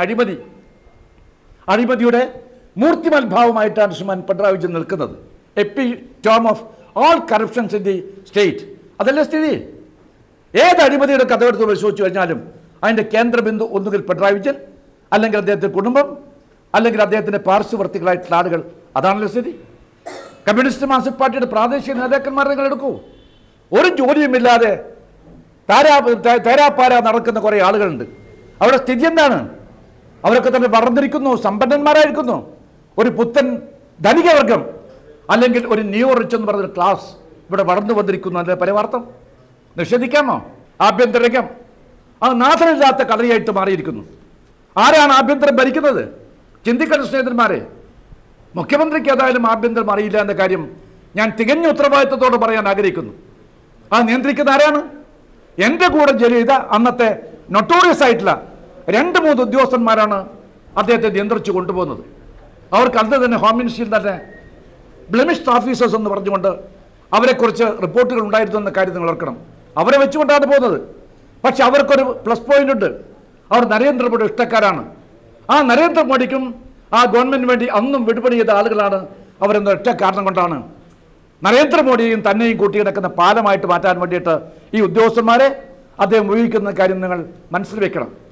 അഴിമതി. അഴിമതിയുടെ മൂർത്തിമൽ ഭാവമായിട്ടാണ് ശ്രീമാൻ പിണറായി വിജയൻ നിൽക്കുന്നത്. Epitome of all corruptions in the state അതല്ലേ സ്ഥിതി? ഏത് അഴിമതിയുടെ കഥ എടുത്ത് പരിശോധിച്ചു കഴിഞ്ഞാലും അതിന്റെ കേന്ദ്രബിന്ദു ഒന്നുകിൽ പിണറായി വിജയൻ അല്ലെങ്കിൽ അദ്ദേഹത്തിന്റെ കുടുംബം അല്ലെങ്കിൽ അദ്ദേഹത്തിന്റെ പാർശ്വവർത്തികളായിട്ടുള്ള ആളുകൾ. അതാണല്ലോ സ്ഥിതി. കമ്മ്യൂണിസ്റ്റ് മാർക്സിസ്റ്റ് പാർട്ടിയുടെ പ്രാദേശിക നേതാക്കന്മാരെ നിങ്ങൾ എടുക്കൂ. ഒരു ജോലിയുമില്ലാതെ താരാ തേരാപ്പാര നടക്കുന്ന കുറേ ആളുകളുണ്ട്. അവിടെ സ്ഥിതി എന്താണ്? അവരൊക്കെ തന്നെ വളർന്നിരിക്കുന്നു സമ്പന്നന്മാരായിരിക്കുന്നു. ഒരു പുത്തൻ ധനികവർഗം അല്ലെങ്കിൽ ഒരു ന്യൂ റിച്ച് എന്ന് പറഞ്ഞൊരു ക്ലാസ് ഇവിടെ വളർന്നു വന്നിരിക്കുന്നു അതിന്റെ പരമാർത്ഥം നിഷേധിക്കാമോ? ആഭ്യന്തരംഗം അത് നാഥനില്ലാത്ത കളരിയായിട്ട് മാറിയിരിക്കുന്നു. ആരാണ് ആഭ്യന്തരം ഭരിക്കുന്നത്? ചിന്തിക്കണം സ്നേഹിതന്മാരെ മുഖ്യമന്ത്രിക്ക് ഏതായാലും ആഭ്യന്തരം അറിയില്ല എന്ന കാര്യം ഞാൻ തികഞ്ഞ ഉത്തരവാദിത്തത്തോടെ പറയാൻ ആഗ്രഹിക്കുന്നു. അത് നിയന്ത്രിക്കുന്ന ആരാണ്? എന്റെ കൂടെ ജോലി ചെയ്ത അന്നത്തെ നൊട്ടോറിയസ് ആയിട്ടുള്ള രണ്ട് മൂന്ന് ഉദ്യോഗസ്ഥന്മാരാണ് അദ്ദേഹത്തെ നിയന്ത്രിച്ചു കൊണ്ടുപോകുന്നത്. അവർക്ക് അന്ന് തന്നെ ഹോം മിനിസ്ട്രിയിൽ തന്നെ ബ്ലമിഷ്ഡ് ഓഫീസേഴ്സ് എന്ന് പറഞ്ഞുകൊണ്ട് അവരെക്കുറിച്ച് റിപ്പോർട്ടുകൾ ഉണ്ടായിരുന്നു എന്ന കാര്യം നിങ്ങൾ ഓർക്കണം. അവരെ വെച്ചുകൊണ്ടാണ് പോകുന്നത്. പക്ഷെ അവർക്കൊരു പ്ലസ് പോയിന്റ് ഉണ്ട്. അവർ നരേന്ദ്രമോദി ഇഷ്ടക്കാരാണ്. ആ നരേന്ദ്രമോദിക്കും ആ ഗവൺമെന്റിന് വേണ്ടി അന്നും വിടുപണി ചെയ്ത ആളുകളാണ് അവരെന്ന ഒറ്റ കാരണം കൊണ്ടാണ്. നരേന്ദ്രമോദിയെയും തന്നെയും കൂട്ടി കിടക്കുന്ന പാലമായിട്ട് മാറ്റാൻ വേണ്ടിയിട്ട് ഈ ഉദ്യോഗസ്ഥന്മാരെ അദ്ദേഹം ഉപയോഗിക്കുന്ന കാര്യം നിങ്ങൾ മനസ്സിൽ വെക്കണം.